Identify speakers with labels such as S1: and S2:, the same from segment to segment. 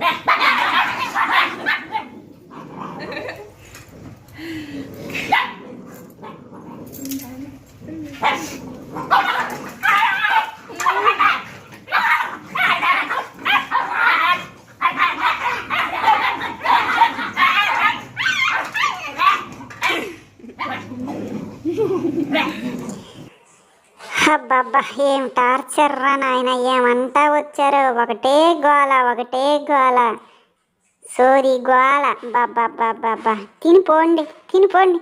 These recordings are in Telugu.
S1: Ha! అబ్బబ్బా ఏం టార్చర్ రా నాయన ఏమంతా వచ్చారు? ఒకటే గోల ఒకటే గోల. సోరీ గోల. బాబ్బా తినిపోండి తినిపోండి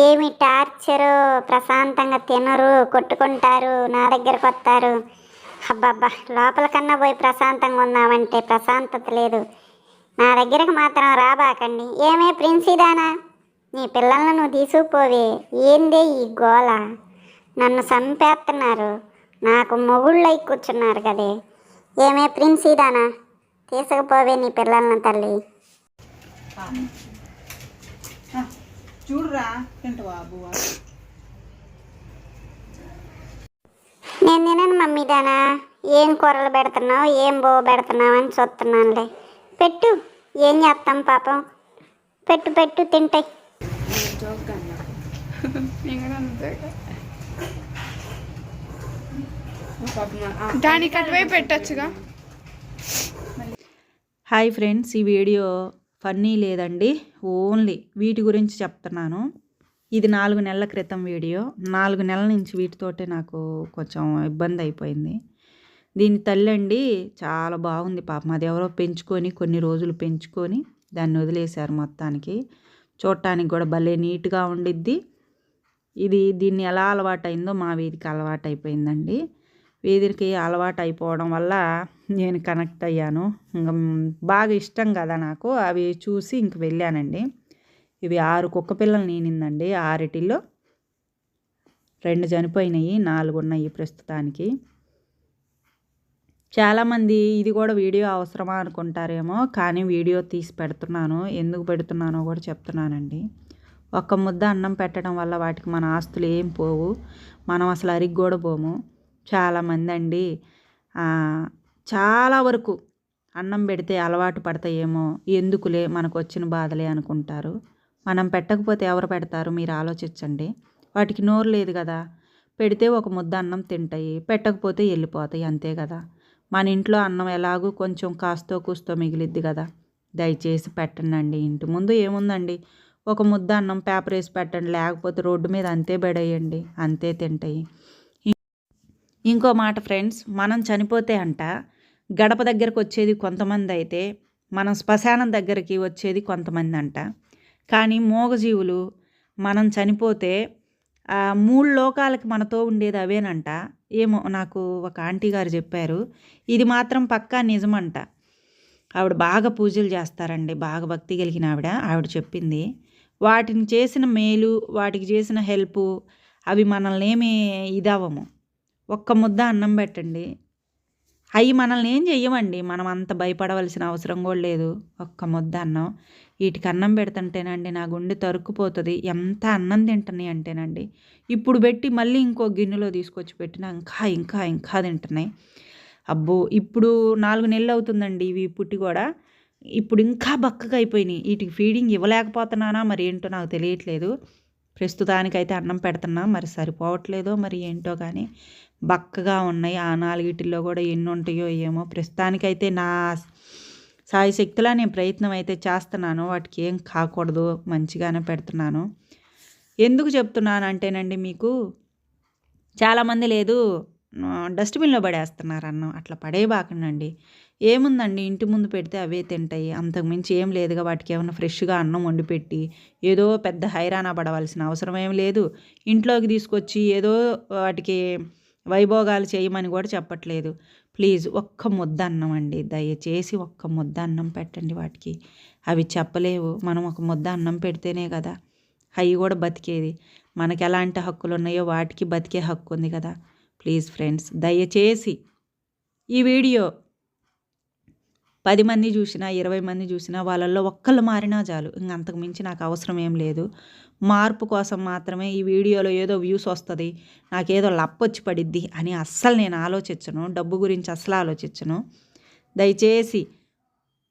S1: ఏమి టార్చరు? ప్రశాంతంగా తినరు కొట్టుకుంటారు నా దగ్గరకు వస్తారు. అబ్బబ్బా లోపల కన్నా పోయి ప్రశాంతంగా ఉన్నామంటే ప్రశాంతత లేదు. నా దగ్గరకు మాత్రం రాబాకండి ఏమే ప్రిన్సిదానా నీ పిల్లలను నువ్వు తీసుకుపోవే. ఏందే ఈ గోల? నన్ను చంపేస్తున్నారు నాకు మొగుళ్ళై కూర్చున్నారు కదే. ఏమే ప్రిన్సీదానా తీసుకుపోవే నీ పిల్లలను తల్లి.
S2: చూడురా
S1: నేను తినను మమ్మీ దానా ఏం కూరలు పెడుతున్నావు ఏం బో పెడుతున్నావు అని చూస్తున్నానులే. పెట్టు ఏం చేస్తాం పాపం. పెట్టు పెట్టు తింటాయి.
S3: దానికి అటువైపు పెట్టచ్చుగా.
S2: హాయ్ ఫ్రెండ్స్ ఈ వీడియో ఫన్నీ లేదండి ఓన్లీ వీటి గురించి చెప్తున్నాను. ఇది నాలుగు నెలల క్రితం వీడియో. నాలుగు నెలల నుంచి వీటితోటే నాకు కొంచెం ఇబ్బంది అయిపోయింది. దీని తల్లి అండి చాలా బాగుంది పాపం. అది ఎవరో పెంచుకొని కొన్ని రోజులు పెంచుకొని దాన్ని వదిలేశారు మొత్తానికి. చూడటానికి కూడా భలే నీట్గా ఉండిద్ది. ఇది దీన్ని ఎలా అలవాటైందో మా వీధికి అలవాటైపోయిందండి. వీధికి అలవాటు అయిపోవడం వల్ల నేను కనెక్ట్ అయ్యాను. ఇంకా బాగా ఇష్టం కదా నాకు. అవి చూసి ఇంక వెళ్ళానండి. ఇవి ఆరు కుక్క పిల్లలు నేనిందండి. ఆరిటిల్లో. రెండు చనిపోయినాయి నాలుగు ఉన్నాయి ప్రస్తుతానికి. చాలామంది ఇది కూడా వీడియో అవసరమా అనుకుంటారేమో కానీ వీడియో తీసి పెడుతున్నాను. ఎందుకు పెడుతున్నానో కూడా చెప్తున్నానండి. ఒక్క ముద్ద అన్నం పెట్టడం వల్ల వాటికి మన ఆస్తులు ఏం పోవు. మనం అసలు అరిగి కూడా పోము. చాలామంది అండి. చాలా వరకు అన్నం పెడితే అలవాటు పడతాయేమో ఎందుకులే మనకు వచ్చిన బాధలే అనుకుంటారు. మనం పెట్టకపోతే ఎవరు పెడతారు? మీరు ఆలోచించండి. వాటికి నోరు లేదు కదా. పెడితే ఒక ముద్ద అన్నం తింటాయి పెట్టకపోతే వెళ్ళిపోతాయి అంతే కదా. మన ఇంట్లో అన్నం ఎలాగూ కొంచెం కాస్తో కూస్తో మిగిలిద్ది కదా. దయచేసి పెట్టండి ఇంటి ముందు ఏముందండి? ఒక ముద్ద అన్నం పేపర్ వేసి పెట్టండి లేకపోతే రోడ్డు మీద అంతే బెడేయండి అంతే తింటాయి. ఇంకో మాట ఫ్రెండ్స్ మనం చనిపోతే అంట గడప దగ్గరకు వచ్చేది కొంతమంది అయితే మనం శ్మశానం దగ్గరికి వచ్చేది కొంతమంది అంట. కానీ మూగజీవులు మనం చనిపోతే మూడు లోకాలకి మనతో ఉండేది అవేనంట. ఏమో నాకు ఒక ఆంటీ గారు చెప్పారు ఇది మాత్రం పక్కా నిజమంట. ఆవిడ బాగా పూజలు చేస్తారండి బాగా భక్తి కలిగిన ఆవిడ ఆవిడ చెప్పింది. వాటిని చేసిన మేలు వాటికి చేసిన హెల్ప్ అవి మనల్ని ఏమి ఇదవ్వము. ఒక్క ముద్ద అన్నం పెట్టండి. అవి మనల్ని ఏం చెయ్యమండి? మనం అంత భయపడవలసిన అవసరం కూడా లేదు. ఒక్క ముద్ద అన్నం. వీటికి అన్నం పెడుతుంటేనండి నా గుండె తరుక్కుపోతుంది. ఎంత అన్నం తింటున్నాయి అంటేనండి. ఇప్పుడు పెట్టి మళ్ళీ ఇంకో గిన్నెలో తీసుకొచ్చి పెట్టిన ఇంకా ఇంకా ఇంకా తింటున్నాయి. అబ్బో ఇప్పుడు నాలుగు నెలలు అవుతుందండి ఇవి పుట్టి కూడా. ఇప్పుడు ఇంకా బక్కగా అయిపోయినాయి. వీటికి ఫీడింగ్ ఇవ్వలేకపోతున్నానా మరి ఏంటో నాకు తెలియట్లేదు. ప్రస్తుతానికైతే అన్నం పెడుతున్నా. మరి సరిపోవట్లేదో మరి ఏంటో కానీ బక్కగా ఉన్నాయి. ఆ నాలుగిటిల్లో కూడా ఎన్ని ఉంటాయో ఏమో. ప్రస్తుతానికైతే నా సాయి శక్తిలా నేను ప్రయత్నం అయితే చేస్తున్నాను. వాటికి ఏం కాకూడదు. మంచిగానే పెడుతున్నాను. ఎందుకు చెప్తున్నాను అంటేనండి మీకు చాలామంది లేదు. డస్ట్బిన్లో పడేస్తున్నారు అన్నం అట్లా పడేయబాకండి ఏముందండి? ఇంటి ముందు పెడితే అవే తింటాయి. అంతకుమించి ఏం లేదుగా వాటికి ఏమైనా ఫ్రెష్గా అన్నం వండి పెట్టి ఏదో పెద్ద హైరాణ పడవలసిన అవసరం ఏం లేదు. ఇంట్లోకి తీసుకొచ్చి ఏదో వాటికి వైభోగాలు చేయమని కూడా చెప్పట్లేదు. ప్లీజ్ ఒక్క ముద్ద అన్నం అండి. దయచేసి ఒక్క ముద్ద అన్నం పెట్టండి వాటికి. అవి చెప్పలేవు. మనం ఒక ముద్ద అన్నం పెడితేనే కదా. అవి కూడా బతికేది. మనకి ఎలాంటి హక్కులు ఉన్నాయో వాటికి బతికే హక్కు ఉంది కదా. ప్లీజ్ ఫ్రెండ్స్ దయచేసి ఈ వీడియో పది మంది చూసినా ఇరవై మంది చూసినా వాళ్ళల్లో ఒక్కళ్ళు మారినా చాలు. ఇంక అంతకు మించి నాకు అవసరం ఏం లేదు. మార్పు కోసం మాత్రమే ఈ వీడియోలో ఏదో వ్యూస్ వస్తుంది నాకేదో లప్పొచ్చి పడిద్ది అని అస్సలు నేను ఆలోచించను. డబ్బు గురించి అస్సలు ఆలోచించను. దయచేసి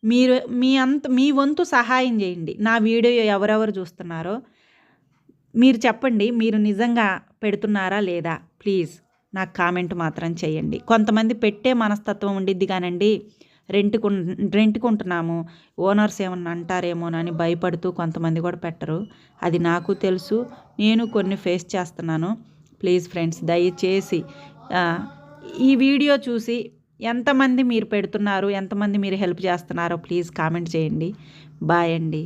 S2: మీరు మీ అంత మీ వంతు సహాయం చేయండి. నా వీడియో ఎవరెవరు చూస్తున్నారో మీరు చెప్పండి. మీరు నిజంగా పెడుతున్నారా లేదా? ప్లీజ్. నాకు కామెంట్ మాత్రం చేయండి. కొంతమంది పెట్టే మనస్తత్వం ఉండిద్ది కానండి రెంట్కు రెంట్కుంటున్నాము ఓనర్స్ ఏమన్నా అంటారేమోనని భయపడుతూ కొంతమంది కూడా పెట్టరు. అది నాకు తెలుసు నేను కొన్ని ఫేస్ చేస్తున్నాను. ప్లీజ్ ఫ్రెండ్స్ దయచేసి ఈ వీడియో చూసి ఎంతమంది మీరు పెడుతున్నారు ఎంతమంది మీరు హెల్ప్ చేస్తున్నారో ప్లీజ్ కామెంట్ చేయండి. బాయ్ అండి.